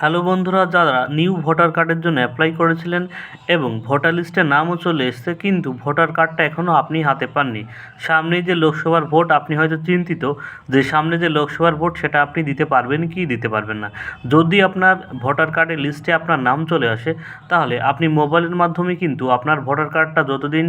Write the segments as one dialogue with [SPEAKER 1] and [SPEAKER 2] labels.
[SPEAKER 1] Hello বন্ধুরা, যারা new voter কার্ডের জন্য অ্যাপ্লাই করেছিলেন এবং ভোটার লিস্টে নামও চলে এসেছে, কিন্তু ভোটার কার্ডটা এখনও আপনি হাতে পাননি। সামনেই যে লোকসভার ভোট আপনি হয়তো চিন্তিত যে সামনে যে লোকসভার ভোট সেটা আপনি দিতে পারবেন কি দিতে পারবেন না। যদি আপনার ভোটার কার্ডের লিস্টে আপনার নাম চলে আসে, তাহলে আপনি মোবাইলের মাধ্যমে কিন্তু আপনার ভোটার কার্ডটা যতদিন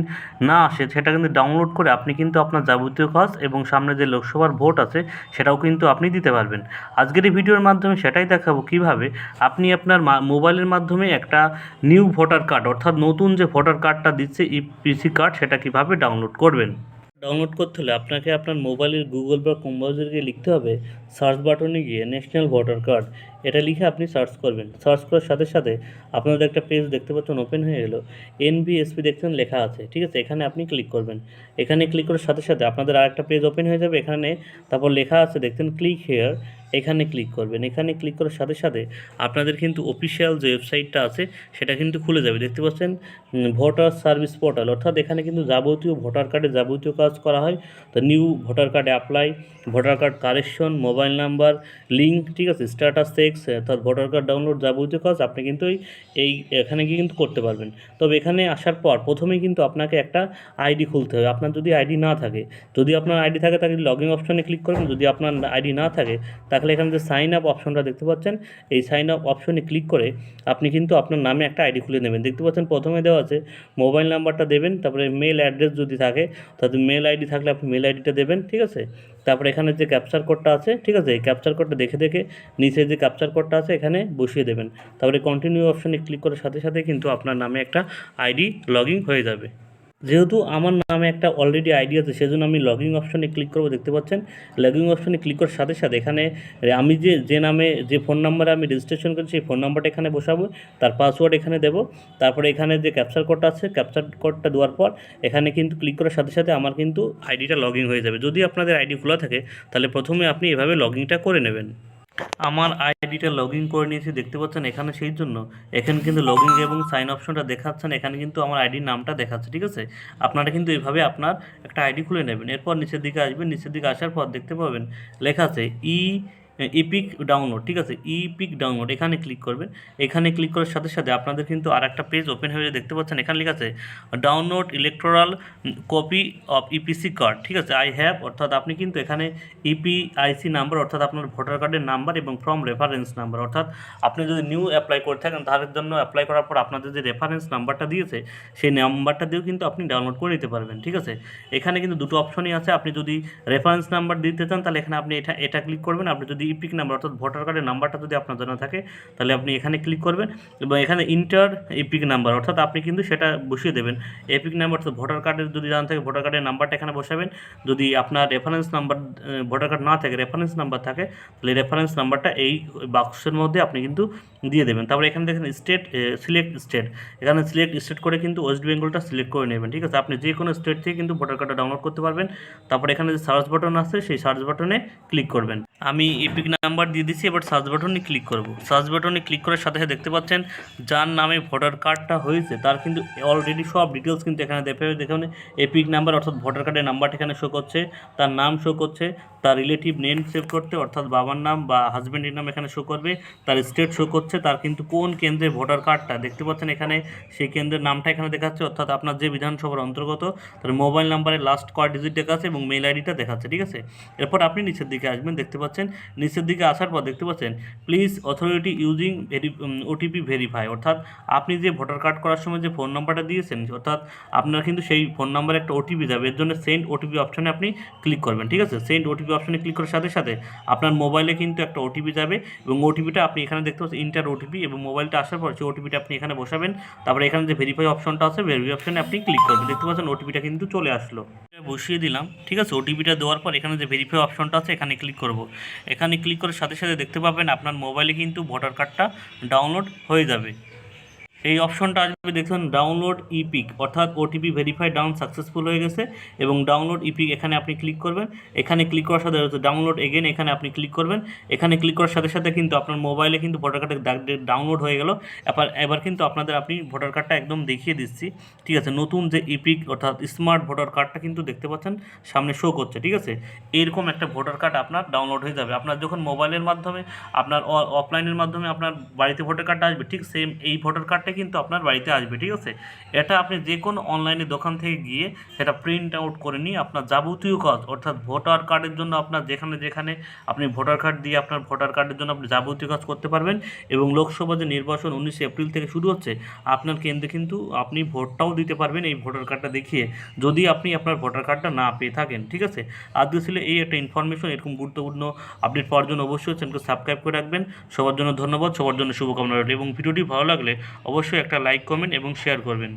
[SPEAKER 1] না আসে, সেটা কিন্তু ডাউনলোড করে আপনি কিন্তু আপনার যাবতীয় কাজ এবং সামনে যে লোকসভার ভোট আছে, সেটাও কিন্তু আপনি দিতে পারবেন। আজকের এই ভিডিওর মাধ্যমে সেটাই দেখাবো কীভাবে আপনি আপনার মোবাইলের মাধ্যমে একটা নিউ ভোটার কার্ড, অর্থাৎ নতুন যে ভোটার কার্ডটা দিচ্ছে ইপিসি কার্ড, সেটা কীভাবে ডাউনলোড করবেন? ডাউনলোড করতে হলে আপনাকে আপনার মোবাইলের গুগল বা কম্পাউজারকে লিখতে হবে সার্চ বাটনে গিয়ে ন্যাশনাল ভোটার কার্ড এটা লিখে আপনি সার্চ করবেন। সার্চ করার সাথে সাথে আপনাদের একটা পেজ দেখতে পাচ্ছেন ওপেন হয়ে গেলো। এনবিএসপি দেখছেন, লেখা আছে, ঠিক আছে? এখানে আপনি ক্লিক করবেন। এখানে ক্লিক করার সাথে সাথে আপনাদের আরেকটা পেজ ওপেন হয়ে যাবে, এখানে তারপর লেখা আছে, দেখছেন ক্লিক হেয়ার এখানে ক্লিক করবেন। এখানে ক্লিক করার সাথে সাথে আপনাদের কিন্তু অফিসিয়াল যে ওয়েবসাইটটা আছে, সেটা কিন্তু খুলে যাবে। দেখতে পাচ্ছেন ভোটার সার্ভিস পোর্টাল অর্থাৎ এখানে কিন্তু যাবতীয় ভোটার কার্ডে যাবতীয় কাজ করা হয়। তো নিউ ভোটার কার্ডে apply voter card correction mobile number link ঠিক আছে? স্ট্যাটাস সেক্স অর্থাৎ ভোটার কার্ড ডাউনলোড যাবতীয় কাজ আপনি কিন্তু এই, এখানে গিয়ে কিন্তু করতে পারবেন। তবে এখানে আসার পর প্রথমেই কিন্তু আপনাকে একটা আইডি খুলতে হবে। আপনার যদি আইডি না থাকে, যদি আপনার আইডি থাকে তাহলে লগ ইন অপশনে ক্লিক করবেন যদি আপনার আইডি না থাকে, তাহলে এখানে যে সাইন আপ অপশনটা দেখতে পাচ্ছেন, এই সাইন আপ অপশনে ক্লিক করে আপনি কিন্তু আপনার নামে একটা আইডি খুলে নেবেন। দেখতে পাচ্ছেন প্রথমে দেওয়া আছে মোবাইল নাম্বারটা দেবেন, তারপরে মেল অ্যাড্রেস যদি থাকে তাহলে মেল আইডি থাকলে আপনি মেল আইডিটা দেবেন, ঠিক আছে? তারপরে এখানে যে ক্যাপচার কোডটা আছে, ঠিক আছে? এই ক্যাপচার কোডটা দেখে দেখে নিচে যে ক্যাপচার কোডটা আছে, এখানে বসিয়ে দেবেন। তারপরে কন্টিনিউ অপশানে ক্লিক করার সাথে সাথে কিন্তু আপনার নামে একটা আইডি লগ হয়ে যাবে। যেহেতু আমার নামে একটা অলরেডি আইডি আছে, সেজন্য আমি লগিং অপশনে ক্লিক করব, দেখতে পাচ্ছেন? লগিং অপশনে ক্লিক করার সাথে সাথে এখানে আমি যে যে নামে, যে ফোন নাম্বারে আমি রেজিস্ট্রেশন করেছি, সেই ফোন নাম্বারটা এখানে বসাবো, তার পাসওয়ার্ড এখানে দেবো, তারপরে এখানে যে ক্যাপচার কোডটা আছে ক্যাপচার কোডটা দেওয়ার পর, এখানে কিন্তু ক্লিক করার সাথে সাথে আমার কিন্তু আইডিটা লগ হয়ে যাবে। যদি আপনাদের আইডি খোলা থাকে, তাহলে প্রথমে আপনি এভাবে লগ করে নেবেন। আমার আইডিটা লগ ইন করে নিয়েছি, দেখতে পাচ্ছেন এখানে সেই জন্য। এখানে কিন্তু লগ ইন এবং সাইন অপশনটা দেখাচ্ছেন, এখানে কিন্তু আমার আইডির নামটা দেখাচ্ছে, ঠিক আছে? আপনারা কিন্তু এইভাবে আপনার একটা আইডি খুলে নেবেন, এরপর নিচের দিকে আসবেন, নিচের দিকে আসার পর দেখতে পাবেন লেখা আছে ই ইপিক ডাউনলোড ঠিক আছে? ইপিক ডাউনলোড এখানে ক্লিক করবেন এখানে ক্লিক করার সাথে সাথে আপনাদের কিন্তু আর একটা পেজ ওপেন হয়ে দেখতে পাচ্ছেন? এখানে লেখা আছে download electoral copy of EPIC card ঠিক আছে? আই হ্যাভ অর্থাৎ আপনি কিন্তু এখানে ইপিআইসি নাম্বার অর্থাৎ আপনার ভোটার কার্ডের নাম্বার এবং ফর্ম রেফারেন্স নাম্বার অর্থাৎ আপনি যদি নিউ অ্যাপ্লাই করে থাকেন, তার জন্য অ্যাপ্লাই করার পর আপনাদের যে রেফারেন্স নাম্বারটা দিয়েছে, সেই নাম্বারটা দিয়েও কিন্তু আপনি ডাউনলোড করে নিতে পারবেন, ঠিক আছে? এখানে কিন্তু দুটো অপশনই আছে। আপনি যদি রেফারেন্স নাম্বার দিতে চান, তাহলে এখানে আপনি এটা এটা ক্লিক করবেন। আপনি যদি ইপিক নাম্বার অর্থাৎ ভোটার কার্ডের নাম্বারটা যদি আপনার জানা থাকে, তাহলে আপনি এখানে ক্লিক করবেন এবং এখানে ইন্টার ইপিক নাম্বার অর্থাৎ আপনি কিন্তু সেটা বসিয়ে দেবেন। এপিক নাম্বার অর্থাৎ ভোটার কার্ডের যদি জানা থাকে, ভোটার কার্ডের নাম্বারটা এখানে বসাবেন। যদি আপনার রেফারেন্স নাম্বার ভোটার কার্ড না থাকে রেফারেন্স নাম্বার থাকে, তাহলে রেফারেন্স নাম্বারটা এই বাক্সের মধ্যে আপনি কিন্তু দিয়ে দেবেন। তারপরে এখানে দেখেন স্টেট সিলেক্ট স্টেট এখানে সিলেক্ট স্টেট করে কিন্তু ওয়েস্ট বেঙ্গলটা সিলেক্ট করে নেবেন, ঠিক আছে? আপনি যে কোনো স্টেট থেকে কিন্তু ভোটার কার্ডটা ডাউনলোড করতে পারবেন। তারপরে এখানে যে সার্চ বাটন আছে, সেই সার্চ বাটনে ক্লিক করবেন। আমি এপিক নাম্বার দিয়ে দিচ্ছি এবার সার্চ বাটনে ক্লিক করব। সার্চ বাটনে ক্লিক করার সাথে সাথে দেখতে পাচ্ছেন, যার নামে ভোটার কার্ডটা হয়েছে, তার কিন্তু অলরেডি সব ডিটেলস কিন্তু এখানে দেখে দেখুন এপিক নাম্বার অর্থাৎ ভোটার কার্ডের নাম্বারটা এখানে শো করছে, তার নাম শো করছে তার রিলেটিভ নেম সেভ করতে, অর্থাৎ বাবার নাম বা হাজব্যান্ডের নাম এখানে শো করবে, তার স্টেট শো করছে, তার কিন্তু কোন কেন্দ্রের ভোটার কার্ডটা দেখতে পাচ্ছেন এখানে সেই কেন্দ্রের নামটা এখানে দেখাচ্ছে, অর্থাৎ আপনার যে বিধানসভার অন্তর্গত, তার মোবাইল নাম্বারের লাস্ট কয় ডিজিট দেখাচ্ছে এবং মেল আইডিটা দেখাচ্ছে, ঠিক আছে? এরপর আপনি নিচের দিকে আসবেন, দেখতে পাচ্ছেন, নিচের দিকে আসার পর দেখতে পাচ্ছেন please authority using very OTP verify অর্থাৎ আপনি যে ভোটার কার্ড করার সময় যে ফোন নাম্বারটা দিয়েছেন, অর্থাৎ আপনার কিন্তু সেই ফোন নাম্বারে একটা ওটিপি যাবে, এর জন্য সেন্ড ওটিপি অপশানে আপনি ক্লিক করবেন, ঠিক আছে? সেন্ড ওটিপি অপশনে ক্লিক করার সাথে সাথে আপনার মোবাইলে কিন্তু একটা ওটিপি যাবে এবং ওটিপিটা আপনি এখানে দেখতে পাচ্ছেন ইন্টার ওটিপি এবং মোবাইলটা আসার পর সেই ওটিপিটা আপনি এখানে বসাবেন, তারপরে এখানে যে ভেরিফাই অপশনটা আছে ভেরিফাই অপশনে আপনি ক্লিক করবেন। দেখতে পাচ্ছেন ওটিপিটা কিন্তু চলে আসলো। বসিয়ে দিলাম, ঠিক আছে? ওটিপিটা দেওয়ার পর এখানে যে ভেরিফাই অপশনটা আছে, এখানে ক্লিক করব। এখানে ক্লিক করার সাথে সাথে দেখতে পাবেন আপনার মোবাইলে কিন্তু ভোটার কার্ডটা ডাউনলোড হয়ে যাবে। এই অপশনটা আসবে, দেখুন ডাউনলোড ইপিক অর্থাৎ ওটিপি ভেরিফাই ডাউন সাকসেসফুল হয়ে গেছে এবং ডাউনলোড ইপিক এখানে আপনি ক্লিক করবেন। এখানে ক্লিক করার সাথে ডাউনলোড এগেন এখানে আপনি ক্লিক করবেন। এখানে ক্লিক করার সাথে সাথে কিন্তু আপনার মোবাইলে কিন্তু ভোটার কার্ডের ডাউনলোড হয়ে গেল। এবার এবার কিন্তু আপনাদের আপনি ভোটার কার্ডটা একদম দেখিয়ে দিচ্ছি। ঠিক আছে, নতুন যে ইপিক অর্থাৎ স্মার্ট ভোটার কার্ডটা কিন্তু দেখতে পাচ্ছেন, সামনে শো করছে, ঠিক আছে? এরকম একটা ভোটার কার্ড আপনার ডাউনলোড হয়ে যাবে। আপনার যখন মোবাইলের মাধ্যমে, আপনার অফলাইনের মাধ্যমে আপনার বাড়িতে ভোটার কার্ডটা আসবে, ঠিক সেম এই ভোটার কার্ডটা কিন্তু আপনার বাড়িতে আসবে, ঠিক আছে? এটা আপনি যে কোনো অনলাইনে দোকান থেকে গিয়ে সেটা প্রিন্ট আউট করে নিয়ে আপনার যাবতীয় কাজ, অর্থাৎ ভোটার কার্ডের জন্য আপনার যেখানে যেখানে আপনি ভোটার কার্ড দিয়ে আপনার ভোটার কার্ডের জন্য আপনি যাবতীয় কাজ করতে পারবেন এবং লোকসভা যে নির্বাচন উনিশে এপ্রিল থেকে শুরু হচ্ছে, আপনার কেন্দ্রে কিন্তু আপনি ভোটটাও দিতে পারবেন এই ভোটার কার্ডটা দেখিয়ে, যদি আপনি আপনার ভোটার কার্ডটা না পেয়ে থাকেন, ঠিক আছে? আজকে ছিল এই একটা ইনফরমেশন এরকম গুরুত্বপূর্ণ আপডেট পাওয়ার জন্য অবশ্যই চ্যানেলকে সাবস্ক্রাইব করে রাখবেন। সবার জন্য ধন্যবাদ, সবার জন্য শুভকামনা রইল এবং ভিডিওটি ভালো লাগলে অবশ্যই একটা লাইক কমেন্ট এবং শেয়ার করবেন।